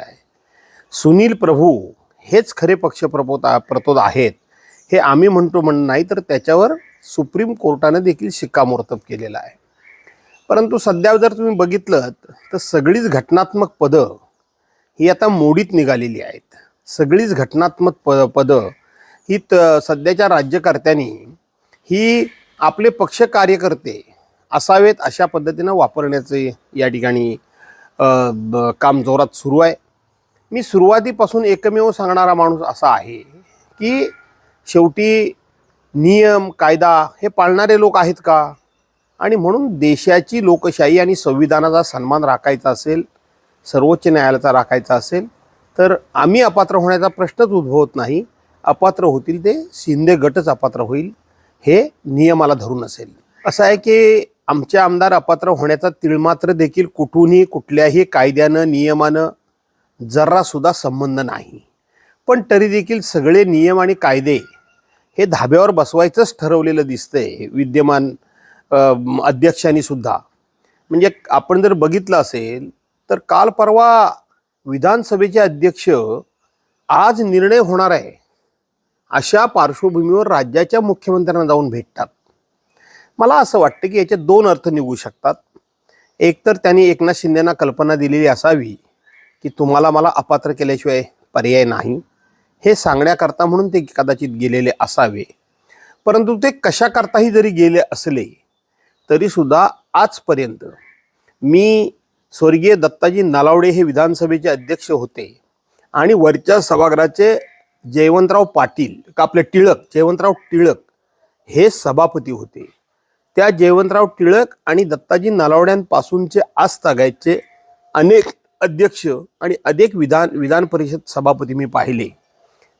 आहे. सुनील प्रभू हेच खरे पक्षप्रपोत प्रतोद आहेत हे आम्ही म्हणतो म्हणून नाही तर त्याच्यावर सुप्रीम कोर्टाने देखील शिक्कामोर्तब केलेलं आहे. परंतु सध्या जर तुम्ही बघितलं तर सगळीच घटनात्मक पदं ही आता मोडीत निघालेली आहेत. सगळीच घटनात्मक प पदं ही त सध्याच्या राज्यकर्त्यांनी ही आपले पक्ष कार्यकर्ते असावेत अशा पद्धतीनं वापरण्याचे या ठिकाणी काम जोरात सुरू आहे. मी सुरुवातीपासून एकमेव सांगणारा माणूस असा आहे की शेवटी नियम कायदा हे पाळणारे लोक आहेत का? आणि म्हणून देशाची लोकशाही आणि संविधानाचा सन्मान राखायचा असेल सर्वोच्च न्यायालयाचा राखायचा असेल तर आम्ही अपात्र होण्याचा प्रश्नच उद्भवत नाही. अपात्र होतील ते शिंदे गटच अपात्र होईल हे नियमाला धरून असेल. असं आहे की आमचे आमदार अपात्र होण्याचा तिळमात्र देखील कुठूनही कुठल्याही कायद्यानं नियमानं जरासुद्धा संबंध नाही. पण तरी देखील सगळे नियम आणि कायदे हे धाब्यावर बसवायचंच ठरवलेलं दिसतंय. विद्यमान अध्यक्षांनी सुद्धा. म्हणजे आपण जर बघितलं असेल तर काल परवा विधानसभेचे अध्यक्ष आज निर्णय होणार आहे. अशा पार्श्वभूमीवर राज्याच्या मुख्यमंत्र्यांना जाऊन भेटतात. मला असं वाटतं की याचे दोन अर्थ निघू शकतात. एकतर त्यांनी एकनाथ शिंदेना कल्पना दिलेली असावी. की तुम्हाला मला अपात्र केल्याशिवाय पर्याय नाही. हे सांगण्याकरता म्हणून ते कदाचित गेलेले असावे. परंतु ते कशाकरताही जरी गेले असले तरीसुद्धा आजपर्यंत मी स्वर्गीय दत्ताजी नलावडे हे विधानसभेचे अध्यक्ष होते आणि वरच्या सभागृहाचे जयवंतराव पाटील का आपले टिळक जयवंतराव टिळक हे सभापती होते. त्या जयवंतराव टिळक आणि दत्ताजी नलावड्यांपासूनचे आज तागायचे अनेक अध्यक्ष आणि अनेक विधान विधान परिषद सभापती मी पाहिले.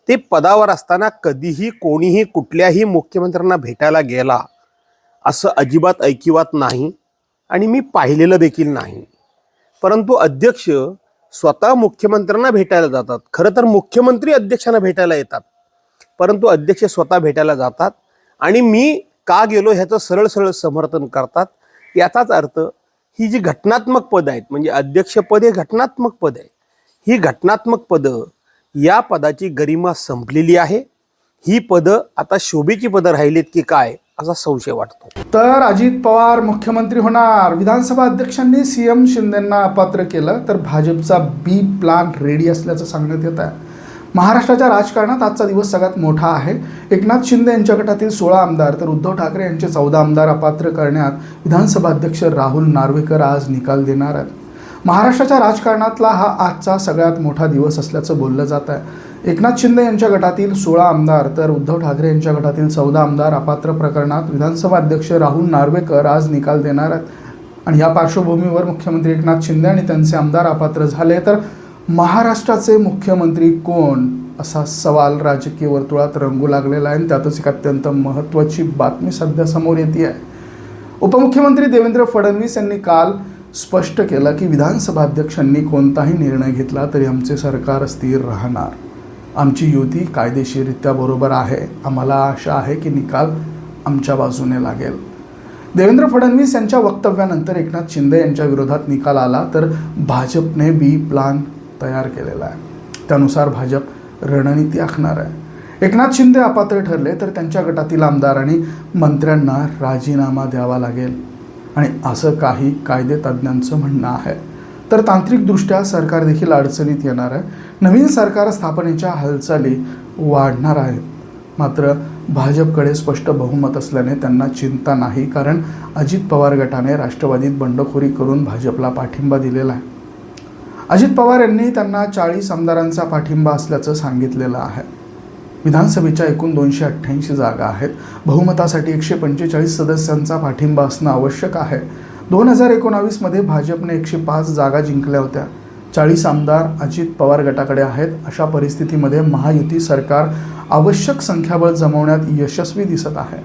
ते पदावर असताना कधीही कोणीही कुठल्याही मुख्यमंत्र्यांना भेटायला गेला असं अजिबात ऐकिवात नाही आणि मी पाहिलेलं देखील नाही. परंतु अध्यक्ष स्वतः मुख्यमंत्र्यांना भेटायला जातात. खरं तर मुख्यमंत्री अध्यक्षांना भेटायला येतात. परंतु अध्यक्ष स्वतः भेटायला जातात आणि मी का गेलो ह्याचं सरळ सरळ समर्थन करतात याचाच अर्थ ही जी घटनात्मक पद आहेत म्हणजे अध्यक्षपद हे घटनात्मक पद आहे ही घटनात्मक पदं या पदाची गरिमा संपलेली आहे. ही पदं आता शोभेची पदं राहिलीत की काय असा संशय वाटतो. तर अजित पवार मुख्यमंत्री होणार. विधानसभा अध्यक्षांनी सीएम शिंदेंना अपात्र केलं तर भाजपचा बी प्लान रेडी असल्याचं सांगण्यात येत आहे. महाराष्ट्राच्या राजकारणात आजचा दिवस सगळ्यात मोठा आहे. एकनाथ शिंदे यांच्या गटातील सोळा आमदार तर उद्धव ठाकरे यांचे चौदा आमदार अपात्र करण्यात विधानसभा अध्यक्ष राहुल नार्वेकर आज निकाल देणार आहेत. महाराष्ट्राच्या राजकारणातला हा आजचा सगळ्यात मोठा दिवस असल्याचं बोललं जात आहे. एकनाथ शिंदे यांच्या गटातील सोळा आमदार तर उद्धव ठाकरे यांच्या गटातील चौदा आमदार अपात्र प्रकरणात विधानसभा अध्यक्ष राहुल नार्वेकर आज निकाल देणार आहेत. आणि या पार्श्वभूमीवर मुख्यमंत्री एकनाथ शिंदे आणि त्यांचे आमदार अपात्र झाले तर महाराष्ट्राचे मुख्यमंत्री कोण असा सवाल राजकीय वर्तुळात रंगू लागलेला आहे आणि त्यातच एक अत्यंत महत्त्वाची बातमी सध्या समोर येते आहे. उपमुख्यमंत्री देवेंद्र फडणवीस यांनी काल स्पष्ट केलं की विधानसभा अध्यक्षांनी कोणताही निर्णय घेतला तरी आमचे सरकार स्थिर राहणार. आमची युती कायदेशीररित्या बरोबर आहे. आम्हाला आशा आहे की निकाल आमच्या बाजूने लागेल. देवेंद्र फडणवीस यांच्या वक्तव्यानंतर एकनाथ शिंदे यांच्या विरोधात निकाल आला तर भाजपने बी प्लान तयार केलेला आहे. त्यानुसार भाजप रणनीती आखणार आहे. एकनाथ शिंदे अपात्र ठरले तर त्यांच्या गटातील आमदार आणि मंत्र्यांना राजीनामा द्यावा लागेल. आणि असं काही कायदे तज्ज्ञांचं म्हणणं आहे. तर तांत्रिकदृष्ट्या सरकार देखील अडचणीत येणार आहे. नवीन सरकार स्थापनेच्या हालचाली वाढणार आहेत. मात्र भाजपकडे स्पष्ट बहुमत असल्याने त्यांना चिंता नाही कारण अजित पवार गटाने राष्ट्रवादीत बंडखोरी करून भाजपला पाठिंबा दिलेला आहे. अजित पवार यांनी त्यांना चाळीस आमदारांचा पाठिंबा असल्याचं सांगितलेलं आहे. विधानसभेच्या एकूण दोनशे अठ्ठ्याऐंशी जागा आहेत. बहुमतासाठी एकशे पंचेचाळीस सदस्यांचा पाठिंबा असणं आवश्यक आहे. दोन हजार एकोणावीसमध्ये भाजपने एकशे पाच जागा जिंकल्या होत्या. चाळीस आमदार अजित पवार गटाकडे आहेत. अशा परिस्थितीमध्ये महायुती सरकार आवश्यक संख्याबळ जमवण्यात यशस्वी दिसत आहे.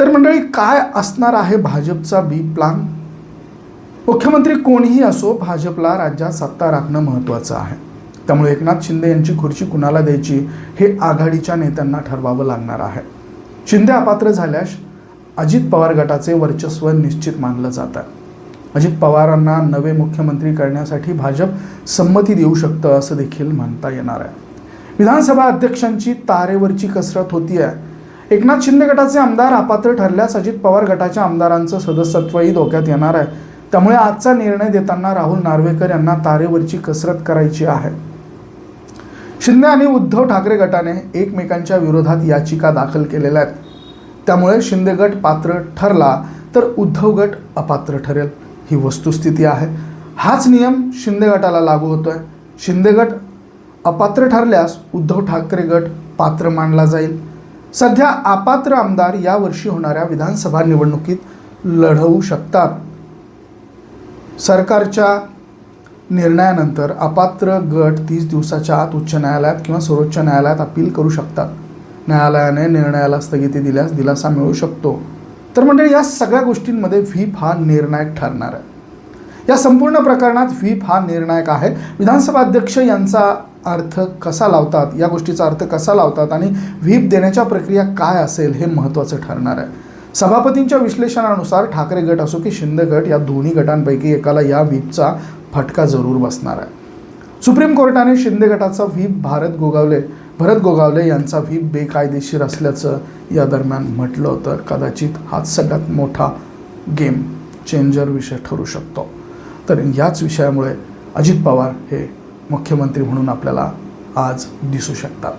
तर मंडळी काय असणार आहे भाजपचा बी प्लान मुख्यमंत्री कोणीही असो भाजपला राज्यात सत्ता राखणं महत्त्वाचं आहे. त्यामुळे एकनाथ शिंदे यांची खुर्ची कुणाला द्यायची हे आघाडीच्या नेत्यांना ठरवावं लागणार आहे. शिंदे अपात्र झाल्यास अजित पवार गटाचे वर्चस्व निश्चित मानलं जातं. अजित पवारांना नवे मुख्यमंत्री करण्यासाठी भाजप संमती देऊ शकतं असं देखील म्हणता येणार आहे. विधानसभा अध्यक्षांची तारेवरची कसरत होती आहे एकनाथ शिंदे गटाचे आमदार अपात्र ठरल्यास अजित पवार गटाच्या आमदारांचं सदस्यत्वही धोक्यात येणार आहे. त्यामुळे आजचा निर्णय देताना राहुल नार्वेकर यांना तारेवरची कसरत करायची आहे. शिंदे आणि उद्धव ठाकरे गटाने एकमेकांच्या विरोधात याचिका दाखल केलेल्या आहेत. त्यामुळे शिंदे गट पात्र ठरला तर उद्धव गट अपात्र ठरेल ही वस्तुस्थिती आहे. हाच नियम शिंदे गटाला लागू होतो आहे शिंदे गट अपात्र ठरल्यास उद्धव ठाकरे गट पात्र मानला जाईल. सध्या अपात्र आमदार यावर्षी होणाऱ्या विधानसभा निवडणुकीत लढवू शकतात. सरकारच्या निर्णयानंतर अपात्र गट तीस दिवसाच्या आत उच्च न्यायालयात किंवा सर्वोच्च न्यायालयात अपील करू शकतात. न्यायालयाने निर्णयाला स्थगिती दिल्यास दिलासा मिळू शकतो. तर म्हणजे या सगळ्या गोष्टींमध्ये व्हीप हा निर्णायक ठरणार आहे. या संपूर्ण प्रकरणात व्हीप हा निर्णायक आहे. विधानसभा अध्यक्ष यांचा अर्थ कसा लावतात या गोष्टीचा अर्थ कसा लावतात आणि व्हीप देण्याच्या प्रक्रिया काय असेल हे महत्त्वाचं ठरणार आहे. सभापतींच्या विश्लेषणानुसार ठाकरे गट असो की शिंदे गट या दोन्ही गटांपैकी एकाला या व्हीपचा फटका जरूर बसणार आहे. सुप्रीम कोर्टाने शिंदे गटाचा व्हीप भारत गोगावले भरत गोगावले यांचा व्हीप बेकायदेशीर असल्याचं या दरम्यान म्हटलं होतं. कदाचित हाच सगळ्यात मोठा गेम चेंजर विषय ठरू शकतो. तर याच विषयामुळे अजित पवार हे मुख्यमंत्री म्हणून आपल्याला आज दिसू शकतात.